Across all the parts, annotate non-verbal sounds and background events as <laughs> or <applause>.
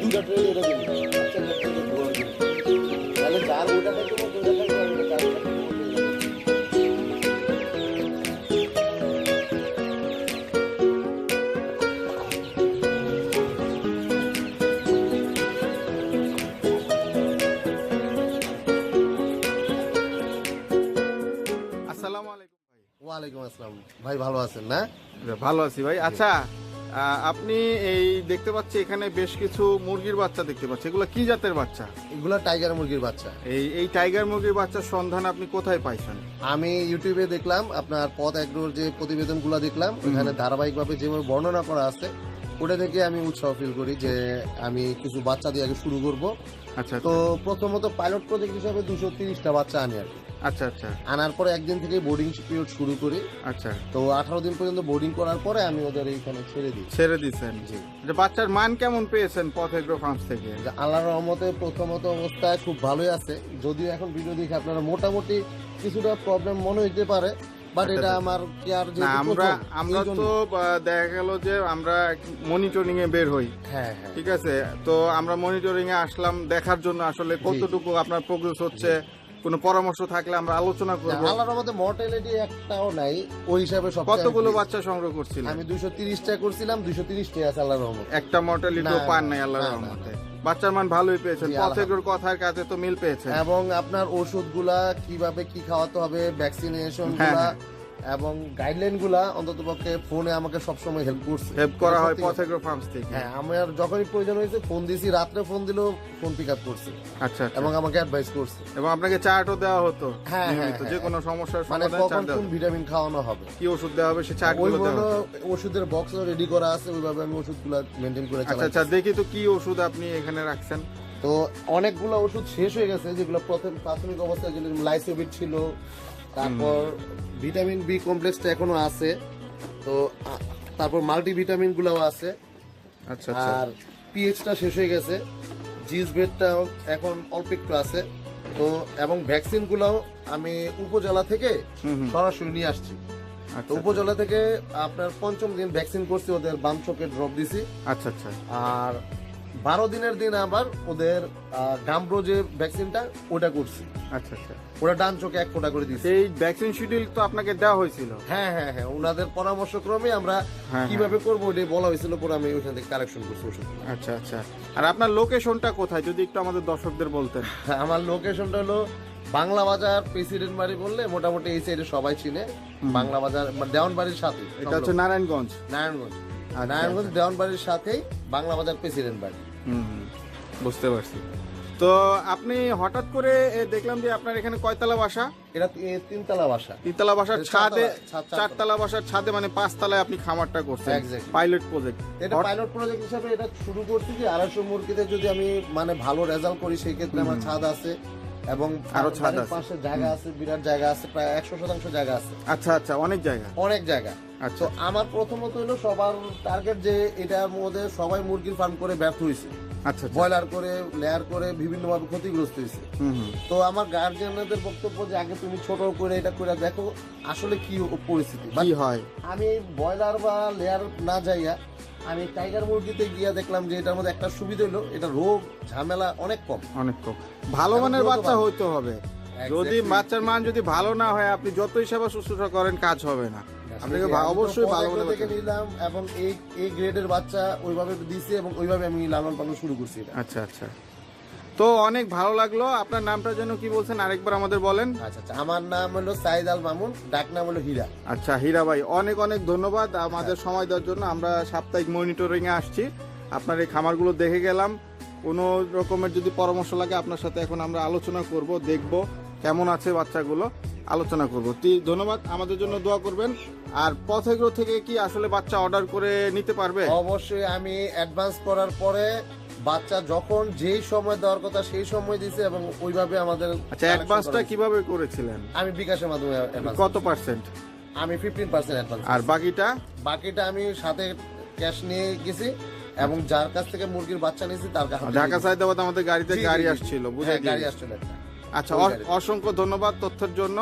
দুটা ট্রেন এটা তাহলে যার ওটা যার ওটা। আসসালামু আলাইকুম ভাই। ওয়ালাইকুম আসসালাম। ভাই ভালো আছেন না? ভালো আছি ভাই। আচ্ছা আপনি এই দেখতে পাচ্ছি এখানে বেশ কিছু মুরগির বাচ্চা দেখতে পাচ্ছি। এগুলো কি জাতের বাচ্চা? এগুলা টাইগার মুরগির বাচ্চা। এই এই টাইগার মুরগির বাচ্চার সন্ধান আপনি কোথায় পাইছেন? আমি ইউটিউবে দেখলাম আপনার পথ এগ্রোর যে প্রতিবেদনগুলো দেখলাম ওখানে ধারাবাহিকভাবে যেভাবে বর্ণনা করা আছে ওটা থেকে আমি উৎসাহ ফিল করি যে আমি কিছু বাচ্চা দিয়ে আগে শুরু করব। আচ্ছা তো প্রথমত পাইলট প্রজেক্ট হিসাবে দুশো তিরিশটা বাচ্চা আনি আর কি। আচ্ছা আচ্ছা। আনার পরে একদিন থেকে বোর্ডিং পিরিয়ড শুরু করি। আচ্ছা। তো আঠারো দিন পর্যন্ত বোর্ডিং করার পরে আমি ওদের এইখানে ছেড়ে দিই। ছেড়ে দিচ্ছেন জি। বাচ্চার মান কেমন পেয়েছেন পথ এগ্রো ফার্মস থেকে? যে আল্লাহর রহমতে প্রথমত অবস্থায় খুব ভালোই আছে। যদিও এখন ভিডিও দেখে আপনারা মোটামুটি কিছুটা প্রবলেম মনে হইতে পারে বাট এটা আমার কেয়ার আচ্ছা, না আমরা আমরা তো দেখা গেল যে আমরা মনিটরিং এ বের হই। হ্যাঁ হ্যাঁ। ঠিক আছে? তো আমরা মনিটরিং এ আসলাম দেখার জন্য আসলে কতটুকু আপনার প্রোগ্রেস হচ্ছে কোনো পরামর্শ থাকলে আমরা আলোচনা করব। আল্লাহর রহমতে মর্টালিটি একটাও নাই ওই হিসাবে সব কতগুলো বাচ্চা সংগ্রহ করছিলেন? আমি দুইশো তিরিশটা করছিলাম 230 টা আছে আল্লাহর রহমতে। একটা মর্টালিটিও পান নাই আল্লাহর রহমতে। বাচ্চার মান ভালোই পেয়েছেন পথেগুলোর কথার কাছে তো মিল পেয়েছে এবং আপনার ওষুধগুলা কীভাবে কি খাওয়াতে হবে ভ্যাকসিনেশনগুলা হ্যাঁ। এবং গাইডলাইনগুলা অন্তত পক্ষে ফোনে আমাকে সবসময় হেল্প করছে। হেল্প করা হয় পথেগ্রো ফার্মস থেকে। হ্যাঁ আমার যখনই প্রয়োজন হয়েছে ফোন দিছি রাত্রে ফোন দিলেও ফোন পিক আপ করছে। আচ্ছা আচ্ছা। এবং আমাকে অ্যাডভাইস করছে। এবং আপনাকে চার্টও দেওয়া হতো হ্যাঁ, হ্যাঁ, যে হ্যাঁ। কোনো সমস্যার মানে সমাধান কখন কোন ভিটামিন খাওয়ানো হবে? কি ওষুধ দেওয়া হবে সে চার্টগুলো দেওয়া হতো। ওষুধের বক্স রেডি করা আছে ওইভাবে আমি ওষুধগুলো মেনটেন করে আচ্ছা আচ্ছা দেখি তো কি ওষুধ আপনি এখানে রাখছেন। তো অনেকগুলো ওষুধ শেষ হয়ে গেছে যেগুলো প্রথম প্রাথমিক অবস্থায় যেগুলো লাইসোবিট ছিল তারপর ভিটামিন বি কমপ্লেক্সটা এখনও আছে। তো তারপর মাল্টি ভিটামিন গুলাও আছে। আচ্ছা আচ্ছা। আর পিএইচটা শেষ হয়ে গেছে। জিস বেডটাও এখন অল্প একটু আছে। তো এবং ভ্যাকসিন গুলাও আমি উপজেলা থেকে। সরাসরি নিয়ে আসছি। তো আচ্ছা। উপজেলা থেকে আপনার পঞ্চম দিন ভ্যাকসিন করছি ওদের বাম চোখে ড্রপ দিছি। আচ্ছা আচ্ছা। আর বারো দিনের দিন আবার ওদের গামব্রো যে ভ্যাকসিনটা ওটা করছি। আচ্ছা আচ্ছা। ওটা ডান চোখে এক ফোঁটা করে দিছি সেই ভ্যাকসিন শিডিউল তো আপনাকে দেওয়া হয়েছিল। হ্যাঁ হ্যাঁ হ্যাঁ ওনাদের পরামর্শ ক্রমে আমরা হ্যাঁ, কীভাবে করব ওটাই বলা হয়েছিল পরে আমি ওইখান থেকে কালেকশন করছি ওষুধ। আচ্ছা আচ্ছা। আর আপনার লোকেশনটা কোথায় যদি একটু আমাদের দর্শকদের বলতেন? <laughs> আমার লোকেশনটা হলো বাংলা বাজার প্রেসিডেন্ট বাড়ি বললে মোটামুটি এই সাইডে সবাই চিনে। বাংলা বাজার দেওয়ান বাড়ির সাথে এটা হচ্ছে নারায়ণগঞ্জ। নারায়ণগঞ্জ। আচ্ছা, নারায়ণগঞ্জ দেওয়ানবাড়ির সাথেই বাংলা বাজার প্রেসিডেন্ট বাড়ি। হুম বুঝতে পারছি। তো আপনি হঠাৎ করে দেখলাম যে আপনার এখানে কয়তলা বাসা? এটা তিনতলা বাসা। তিনতলা বাসার ছাদে চারতলা, বাসার ছাদে মানে পাঁচতলায় আপনি খামারটা করছেন. পাইলট প্রজেক্ট এটা পাইলট প্রজেক্ট হিসাবে এটা শুরু করছি যে আড়াইশো মুরগিতে যদি আমি মানে ভালো রেজাল্ট করি সেই ক্ষেত্রে আমার ছাদ আছে এবং আরও ছাদ আছে। পাশে জায়গা আছে বিরাট জায়গা আছে প্রায় একশো শতাংশ জায়গা আছে। আচ্ছা আচ্ছা অনেক জায়গা। অনেক জায়গা। তো আমার প্রথমত হলো সবার টার্গেট যে এটার মধ্যে সবাই মুরগির ফার্ম করে ব্যর্থ হয়েছে। আচ্ছা আচ্ছা। ব্রয়লার করে লেয়ার করে বিভিন্নভাবে ক্ষতিগ্রস্ত হয়েছে। হুম হুম। তো আমার গার্জিয়ানদের বক্তব্য যে আগে তুমি ছোট করে এটা করে দেখো আসলে কি পরিস্থিতি? কি হয়? আমি ব্রয়লার বা লেয়ার না যাইয়া আমি টাইগার মুরগিতে গিয়া দেখলাম যে এটার মধ্যে একটা সুবিধা হলো এটা রোগ ঝামেলা অনেক কম। অনেক কম। ভালো মানের বাচ্চা। হইতে হবে। যদি. বাচ্চার মান যদি ভালো না হয় আপনি যতই সেবা শুশ্রূষা করেন কাজ হবে না। আপনাকে আমি অবশ্যই ভালো মানের নিলাম এবং এই এই গ্রেডের বাচ্চা ওইভাবে দিছি এবং ওইভাবে আমি লালন পালন শুরু করছি আচ্ছা আচ্ছা। তো অনেক ভালো লাগল। আপনার নামটা যেন কি বলছেন আরেকবার আমাদের বলেন। আচ্ছা আচ্ছা। আমার নাম হলো সাইদ আল মামুন ডাক নাম হলো হীরা। আচ্ছা হীরা ভাই অনেক অনেক ধন্যবাদ আমাদের সময় দেওয়ার জন্য। আমরা সাপ্তাহিক মনিটরিং এ আসছি। আপনার এই খামারগুলো দেখে গেলাম। কোনো রকমের যদি পরামর্শ লাগে আপনার সাথে এখন আমরা আলোচনা করব দেখব কেমন আছে বাচ্চাগুলো। আলোচনা করব। তি- ধন্যবাদ। আমাদের জন্য দোয়া করবেন। আর পথেগ্রো থেকে কি আসলে বাচ্চা অর্ডার করে নিতে পারবে? অবশ্যই আমি অ্যাডভান্স করার পরে বাচ্চা যখন যেই সময় দেওয়ার কথা সেই সময় দিছে এবং ওইভাবে আমাদের আচ্ছা অ্যাডভান্সটা কীভাবে করেছিলেন? আমি বিকাশের মাধ্যমে advance কত পার্সেন্ট আমি ফিফটিন পার্সেন্ট অ্যাডভান্স আর বাকিটা? বাকিটা আমি সাথে ক্যাশ নিয়ে গেছি এবং যার কাছ থেকে মুরগির বাচ্চা নিয়েছি তার কাছে ঢাকা সাইদাবাদ আমাদের গাড়িতে গাড়ি। আসছিল বুঝে হ্যাঁ, গাড়ি আসছিল। একটা। আচ্ছা অসংখ্য ধন্যবাদ তথ্যের জন্য।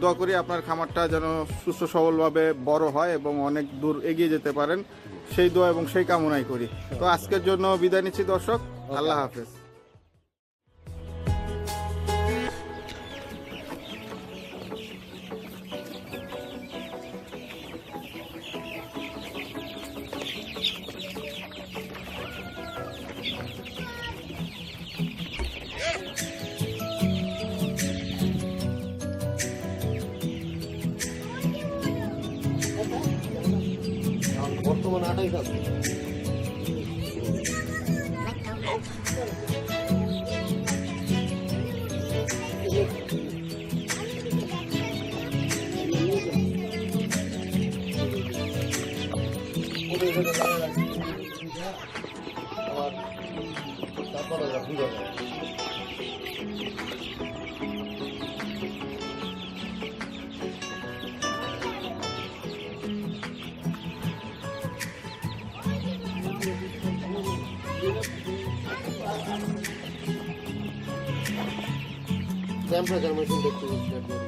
দোয়া করি আপনার খামারটা যেন সুস্থ সবলভাবে বড় হয় এবং অনেক দূর এগিয়ে যেতে পারেন। সেই দোয়া এবং সেই কামনাই করি। তো আজকের জন্য বিদায় নিচ্ছি দর্শক। আল্লাহ হাফেজ। বর্তমানে আঠাইশ আছে তারপরে বুঝা যায় টেম্পারেচার মেশিন দেখতে